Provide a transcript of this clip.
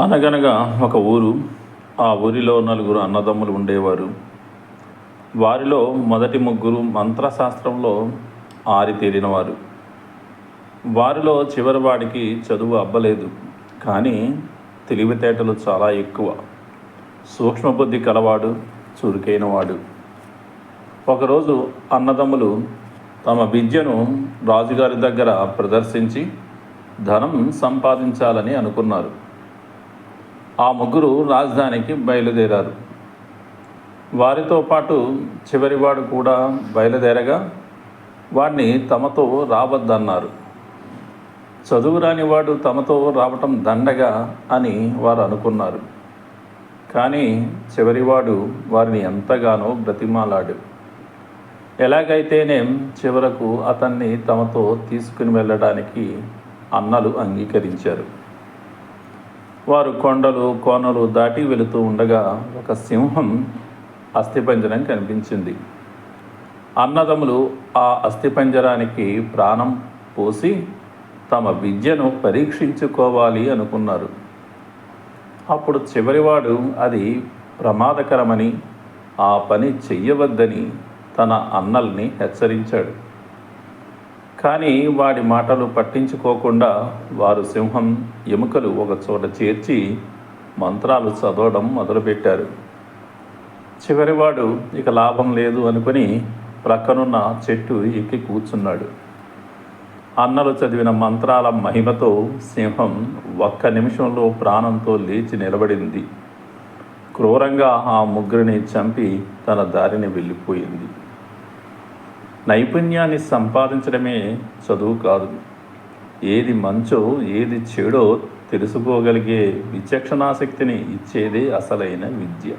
అనగనగా ఒక ఊరు ఆ ఊరిలో నలుగురు అన్నదమ్ములు ఉండేవారు. వారిలో మొదటి ముగ్గురు మంత్రశాస్త్రంలో ఆరితేరినవారు వారిలో చివరి వాడికి చదువు అబ్బలేదు కానీ తెలివితేటలు చాలా ఎక్కువ. సూక్ష్మబుద్ధి కలవాడు చురుకైనవాడు. ఒకరోజు అన్నదమ్ములు తమ విద్యను రాజుగారి దగ్గర ప్రదర్శించి ధనం సంపాదించాలని అనుకున్నారు. ఆ ముగ్గురు రాజధానికి బయలుదేరారు. వారితో పాటు చివరివాడు కూడా బయలుదేరగా వాడిని తమతో రావద్దన్నారు. చదువు వాడు తమతో రావటం దండగా అని వారు అనుకున్నారు. కానీ చివరివాడు వారిని ఎంతగానో బ్రతిమాలాడు. ఎలాగైతేనేం చివరకు అతన్ని తమతో తీసుకుని వెళ్ళడానికి అన్నలు అంగీకరించారు. వారు కొండలు కోనలు దాటి వెళుతూ ఉండగా ఒక సింహం అస్థిపంజరం కనిపించింది. అన్నదమ్ములు ఆ అస్థిపంజరానికి ప్రాణం పోసి తమ విద్యను పరీక్షించుకోవాలి అనుకున్నారు. అప్పుడు చివరివాడు అది ప్రమాదకరమని ఆ పని చెయ్యవద్దని తన అన్నల్ని హెచ్చరించాడు. కానీ వాడి మాటలు పట్టించుకోకుండా వారు సింహం ఎముకలు ఒక చోట చేర్చి మంత్రాలు చదవడం మొదలుపెట్టారు. చివరివాడు ఇక లాభం లేదు అనుకుని ప్రక్కనున్న చెట్టు ఎక్కి కూర్చున్నాడు. అన్నలు చదివిన మంత్రాల మహిమతో సింహం ఒక్క నిమిషంలో ప్రాణంతో లేచి నిలబడింది. క్రూరంగా ఆ ముగ్గురిని చంపి తన దారిని వెళ్ళిపోయింది. నైపుణ్యాన్ని సంపాదించడమే చదువు కాదు. ఏది మంచో ఏది చెడో తెలుసుకోగలిగే విచక్షణాశక్తిని ఇచ్చేదే అసలైన విద్య.